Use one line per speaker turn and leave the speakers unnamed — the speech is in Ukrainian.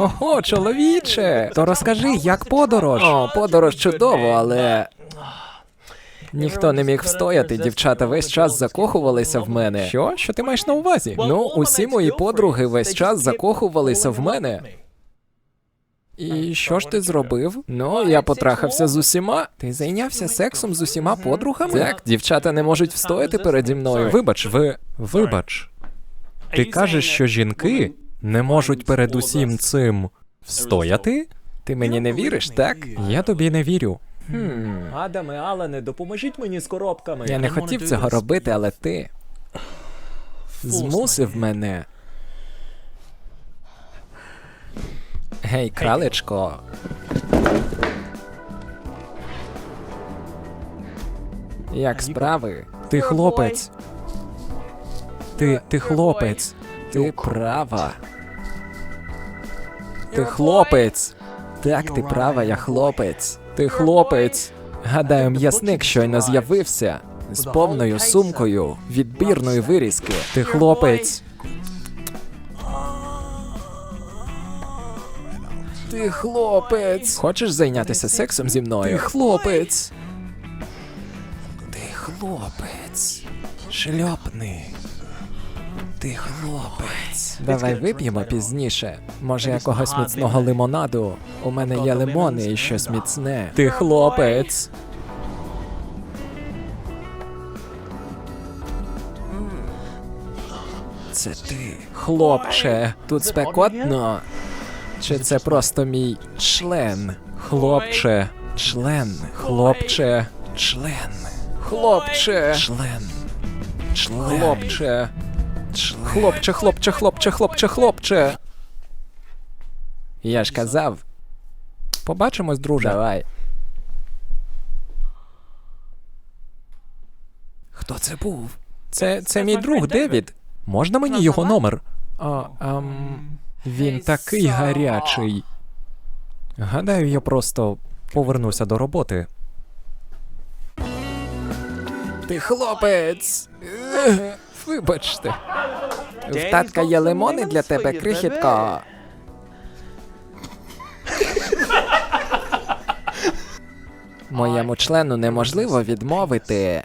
Ого, чоловіче! То розкажи, як подорож? О, подорож чудово, але. Ніхто не міг встояти, дівчата весь час закохувалися в мене. Що? Що ти маєш на увазі? Ну, усі мої подруги весь час закохувалися в мене. І що ж ти зробив? Ну, я потрахався з усіма. Ти зайнявся сексом з усіма подругами? Так, дівчата не можуть встояти переді мною. Вибач, ви. Вибач. Ти кажеш, що жінки не можуть перед усім цим встояти? Ти мені не віриш, так? Я тобі не вірю. Хм.
Адаме, Алане, допоможіть мені з коробками.
Я не хотів цього робити, але ти змусив мене. Гей, кралечко. Як справи? Ти хлопець. Ти, ти хлопець. Ти права. Ти хлопець. Так, ти права, я хлопець. Ти хлопець. Гадаю, м'ясник щойно з'явився з повною сумкою відбірної вирізки. Ти хлопець. Ти хлопець. Хочеш зайнятися сексом зі мною? Ти хлопець. Ти хлопець. Шльопни. Ти хлопець. Давай вип'ємо пізніше. Може, якогось міцного лимонаду. У мене є лимони і щось міцне. Ти хлопець. Це ти, хлопче. Тут спекотно. Чи це просто мій член? Хлопче, член, хлопче, член, хлопче, член, член, хлопче, член. Хлопче, хлопче, хлопче, хлопче, хлопче. Я ж казав. Побачимось, друже. Давай. Хто це був? Це, це мій друг Девід. Можна мені його номер? А, ам, він такий гарячий. Гадаю, я просто повернуся до роботи. Ти хлопець. Вибачте. В татка є лимони для тебе, крихітко. Моєму члену неможливо відмовити.